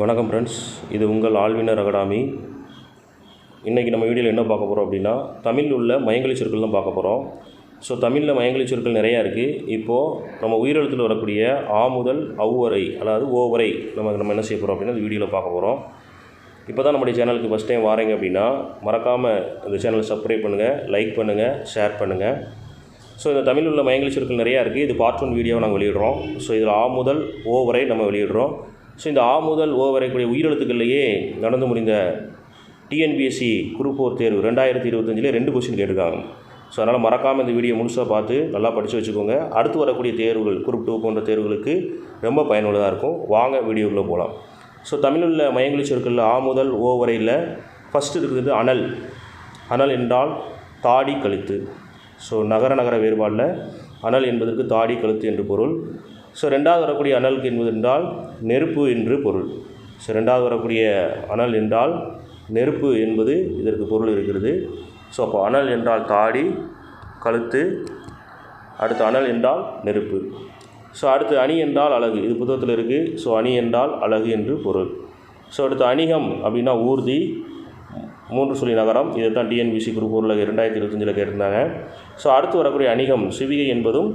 வணக்கம் ஃப்ரெண்ட்ஸ் இது உங்கள் ஆழ்வினர் அகாடமி. இன்றைக்கி நம்ம வீடியோவில் என்ன பார்க்க போகிறோம் அப்படின்னா தமிழில் உள்ள மயங்கலி சொற்கள் தான் பார்க்க போகிறோம் ஸோ தமிழில் மயங்கலி சொற்கள் நிறையா இருக்குது இப்போது நம்ம உயிரெழுத்தில் வரக்கூடிய ஆ முதல் அவ்வரை அதாவது ஓவரை நம்ம நம்ம என்ன செய்ய போகிறோம் அப்படின்னா இந்த வீடியோவில் பார்க்க போகிறோம் இப்போ தான் நம்முடைய சேனலுக்கு ஃபஸ்ட் டைம் வாரீங்க அப்படின்னா மறக்காமல் இந்த சேனலை சப்ஸ்கிரைப் பண்ணுங்கள் லைக் பண்ணுங்கள் ஷேர் பண்ணுங்கள் ஸோ இந்த தமிழ் உள்ள மயங்கலி சொற்கள் நிறையா இருக்குது இது பார்ட் ஒன் வீடியோவை நாங்கள் வெளியிடுறோம். ஸோ இதில் ஆ முதல் ஓ வரை நம்ம வெளியிடுறோம். ஸோ இந்த ஆ முதல் ஓ வரைக்கூடிய உயிரெழுத்துக்கள்லேயே நடந்து முடிந்த டிஎன்பிஎஸ்சி குரூப் ஃபோர் தேர்வு ரெண்டாயிரத்தி இருபத்தஞ்சிலே ரெண்டு கொஸ்டின் கேட்டிருக்காங்க. ஸோ அதனால் மறக்காமல் இந்த வீடியோ முழுசாக பார்த்து நல்லா படித்து வச்சுக்கோங்க. அடுத்து வரக்கூடிய தேர்வுகள் குரூப் டூ போன்ற தேர்வுகளுக்கு ரொம்ப பயனுள்ளதாக இருக்கும். வாங்க வீடியோக்குள்ளே போகலாம் ஸோ தமிழில் மயங்கலி சொற்களில் ஆ முதல் ஓ வரையில் ஃபஸ்ட்டு இருக்கிறது அனல். அனல் என்றால் தாடி கழுத்து. ஸோ நகர நகர வேறுபாடில் அனல் என்பதற்கு தாடி கழுத்து என்று பொருள். ஸோ ரெண்டாவது வரக்கூடிய அனலுக்கு என்பது என்றால் நெருப்பு என்று பொருள். ஸோ ரெண்டாவது வரக்கூடிய அனல் என்றால் நெருப்பு என்பது இதற்கு பொருள் இருக்கிறது. ஸோ அப்போ அனல் என்றால் தாடி கழுத்து அடுத்து அனல் என்றால் நெருப்பு. ஸோ அடுத்து அணி என்றால் அழகு. இது புத்தகத்தில் இருக்குது ஸோ அணி என்றால் அழகு என்று பொருள். ஸோ அடுத்து அணிகம் அப்படின்னா ஊர்தி மூன்று சொல்லி நகரம். இதை தான் டிஎன்பிசி குரூப் ஃபோரில் ரெண்டாயிரத்தி இருபத்தஞ்சில் கேட்டிருந்தாங்க. ஸோ அடுத்து வரக்கூடிய அணிகம் சிவிகை என்பதும்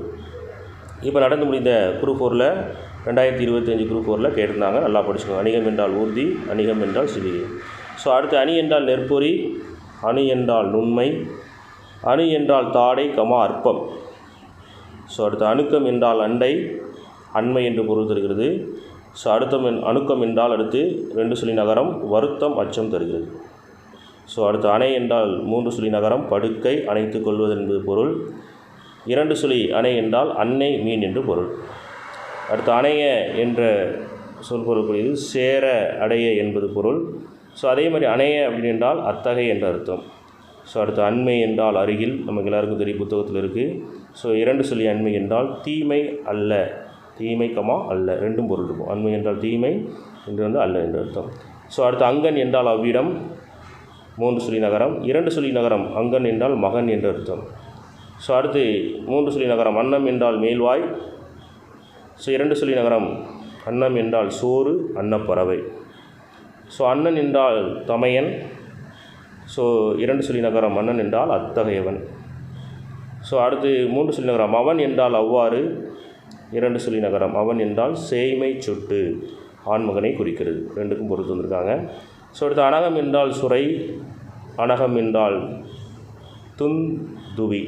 இப்போ நடந்து முடிந்த குரூப் ஃபோரில் ரெண்டாயிரத்தி இருபத்தஞ்சி குரூப் ஃபோரில் கேட்டிருந்தாங்க நல்லா படிச்சுக்கோங்க. அணிகம் என்றால் ஊர்தி அணிகம் என்றால் சிவிகை ஸோ அடுத்து அணி என்றால் நெற்பொறி அணி என்றால் நுண்மை அணு என்றால் தாடை கமா அற்பம். ஸோ அடுத்து அணுக்கம் என்றால் அண்டை அண்மை என்று பொருள் தருகிறது. ஸோ அடுத்தம் அணுக்கம் என்றால் அடுத்து ரெண்டு சொல்லி நகரம் வருத்தம் அச்சம் தருகிறது. ஸோ அடுத்து அணை என்றால் மூன்று சொல்லி நகரம் படுக்கை அணைத்துக் கொள்வது என்பது பொருள். இரண்டு சுழி அணை என்றால் அன்னை மீன் என்று பொருள். அடுத்து அணைய என்ற சொல் பொருள்கூடியது சேர அடைய என்பது பொருள். ஸோ அதே மாதிரி அணைய அப்படின்னு என்றால் அத்தகை என்ற அர்த்தம். ஸோ அடுத்து அண்மை என்றால் அருகில் நமக்கு எல்லாருக்கும் தெரியும் புத்தகத்தில் இருக்குது ஸோ இரண்டு சொல்லி அண்மை என்றால் தீமை அல்ல. தீமை கமா அல்ல. ரெண்டும் பொருள் இருக்கும். அண்மை என்றால் தீமை என்று வந்து அல்ல என்று அர்த்தம். ஸோ அடுத்து அங்கன் என்றால் அவ்விடம் மூன்று சொல்லி நகரம். இரண்டு சொல்லி நகரம் அங்கன் என்றால் மகன் என்று அர்த்தம். ஸோ அடுத்து மூன்று சொல்லி நகரம் அன்னம் என்றால் மேல்வாய். ஸோ இரண்டு சொல்லி நகரம் அன்னம் என்றால் சோறு அன்னப்பறவை. ஸோ அண்ணன் என்றால் தமையன். ஸோ இரண்டு சொல்லி நகரம் அண்ணன் என்றால் அத்தகையவன். ஸோ அடுத்து மூன்று சொல்லி நகரம் அவன் என்றால் அவ்வாறு. இரண்டு சொல்லி நகரம் அவன் என்றால் சேய்மை சொட்டு ஆண்மகனை குறிக்கிறது. ரெண்டுக்கும் பொறுத்து வந்திருக்காங்க ஸோ அடுத்து அனகம் என்றால் சுரை அனகம் என்றால் துந்துவி.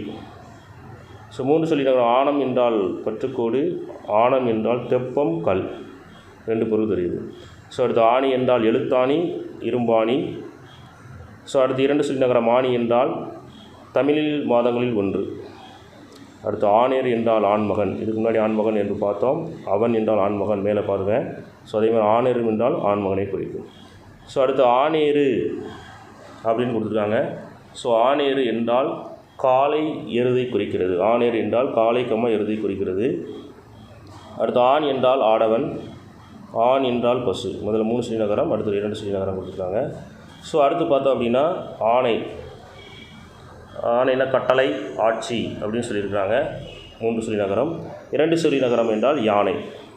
ஸோ மூன்று சொல்லி ஆணம் என்றால் பற்றுக்கோடு ஆணம் என்றால் தெப்பம் கல். ரெண்டு பொருள் தெரியுது. ஸோ அடுத்து ஆணி என்றால் எழுத்தாணி இரும்பாணி. ஸோ அடுத்து இரண்டு சொல்லி மாணி ஆணி என்றால் தமிழில் மாதங்களில் ஒன்று. அடுத்து ஆணேர் என்றால் ஆண்மகன். இதுக்கு முன்னாடி ஆண்மகன் என்று பார்த்தோம். அவன் என்றால் ஆண்மகன் மேலே பாருங்கள் ஸோ அதே மாதிரி என்றால் ஆண்மகனை குறிக்கும். ஸோ அடுத்து ஆணேறு அப்படின்னு கொடுத்துருக்காங்க. ஸோ ஆணேறு என்றால் காலை எருதை குறிக்கிறது. ஆணேர் என்றால் காலை கம்ம எருதை குறிக்கிறது. அடுத்து ஆண் என்றால் ஆடவன் ஆண் என்றால் பசு. முதல்ல மூணு ஸ்ரீநகரம் அடுத்து இரண்டு ஸ்ரீநகரம் கொடுத்துருக்காங்க. ஸோ அடுத்து பார்த்தோம் அப்படின்னா ஆணை. ஆணைனா கட்டளை ஆட்சி அப்படின்னு சொல்லியிருக்கிறாங்க. மூன்று ஸ்ரீநகரம். நகரம் இரண்டு ஸ்ரீநகரம் நகரம் என்றால் யானை.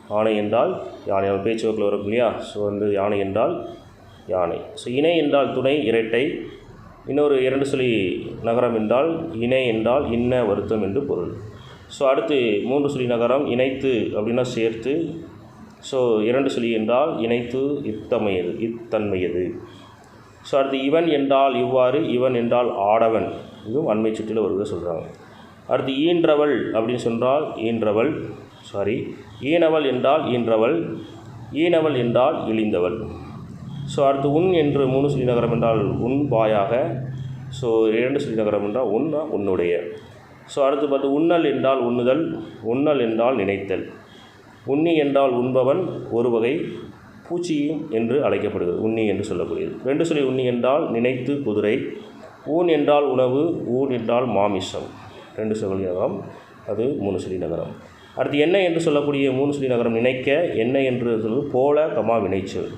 ஆணை என்றால் யானை. நம்ம பேச்சுவாக்கில் வரும் இல்லையா? ஸோ வந்து யானை என்றால் யானை. ஸோ இணை என்றால் துணை இரட்டை. இன்னொரு இரண்டு சொல்லி நகரம் என்றால் இணை என்றால் இன்ன வருத்தம் என்று பொருள். ஸோ அடுத்து மூன்று சொல்லி நகரம் இணைத்து அப்படின்னா சேர்த்து. ஸோ இரண்டு சொல்லி என்றால் இணைத்து இத்தமையது இத்தன்மையது. ஸோ அடுத்து இவன் என்றால் இவ்வாறு இவன் என்றால் ஆடவன். இதுவும் அண்மை சுற்றில் வருவதை சொல்கிறாங்க அடுத்து ஈன்றவள் அப்படின்னு சொன்னால் ஈன்றவள் சாரி ஈனவள் என்றால் ஈன்றவள் ஈனவள் என்றால் இழிந்தவள். ஸோ அடுத்து உன் என்று மூணு சொல்லி நகரம் என்றால் உன் வாயாக. ஸோ இரண்டு சொல்லி நகரம் என்றால் உன்னா உன்னுடைய. ஸோ அடுத்து பார்த்து உண்ணல் என்றால் உண்ணுதல் உண்ணல் என்றால் நினைத்தல். உண்ணி என்றால் உண்பவன் ஒரு வகை பூச்சியும் என்று அழைக்கப்படுகிறது உண்ணி என்று சொல்லக்கூடியது. ரெண்டு சொல்லி உண்ணி என்றால் நினைத்து குதிரை ஊன் என்றால் உணவு ஊன் என்றால் மாமிசம். ரெண்டு சொல்லி நகரம் அது மூணு சொல்லி நகரம் அடுத்து என்ன என்று சொல்லக்கூடிய மூணு சொல்லி நகரம் நினைக்க என்ன என்று சொல்வது போல கமா வினைச்சொல்.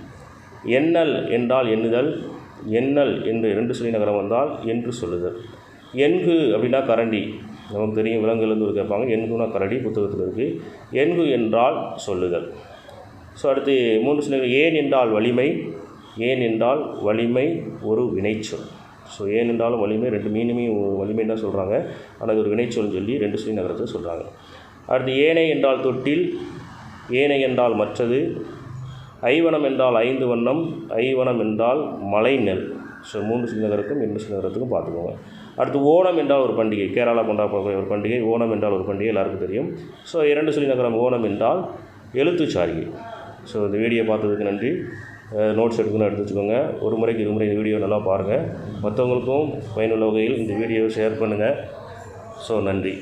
எண்ணல் என்றால் எண்ணுதல் எண்ணல் என்று இரண்டு சொல்லி நகரம் வந்தால் என்று சொல்லுதல். எண்கு அப்படின்னா கரண்டி. நமக்கு தெரியும் விலங்குலேருந்து கேட்பாங்க. எண்குனா கரடி புத்தகத்தில் இருக்குது எண்கு என்றால் சொல்லுதல். ஸோ அடுத்து மூன்று சொல்லுங்கள் ஏன் என்றால் வலிமை. ஏன் என்றால் வலிமை ஒரு வினைச்சொல். ஸோ ஏன் என்றாலும் வலிமை ரெண்டு மீனுமே வலிமை தான் சொல்கிறாங்க ஆனால் ஒரு வினைச்சொல்னு சொல்லி ரெண்டு சொல்லி நகரத்தை சொல்கிறாங்க அடுத்து ஏனை என்றால் தொட்டில் ஏனை என்றால் மற்றது ஐவனம் என்றால் ஐந்து வண்ணம் ஐவனம் என்றால் மலை நெல் ஸோ மூன்று சின்னகருக்கும் இரண்டு சின்னகரத்துக்கும் பார்த்துக்கோங்க. அடுத்து ஓணம் என்றால் ஒரு பண்டிகை. கேரளா கொண்டாடக்கூடிய ஒரு பண்டிகை. ஓணம் என்றால் ஒரு பண்டிகை எல்லாருக்கும் தெரியும். ஸோ இரண்டு சிறுநகரம் ஓணம் என்றால் எழுத்துச்சாரிகை. ஸோ இந்த வீடியோ பார்த்ததுக்கு நன்றி. நோட்ஸ் எடுக்கணும் எடுத்து வச்சுக்கோங்க. ஒரு முறைக்கு இரு முறை இந்த வீடியோ நல்லா பாருங்கள் மற்றவங்களுக்கும் பயனுள்ள வகையில் இந்த வீடியோவை ஷேர் பண்ணுங்கள் ஸோ நன்றி.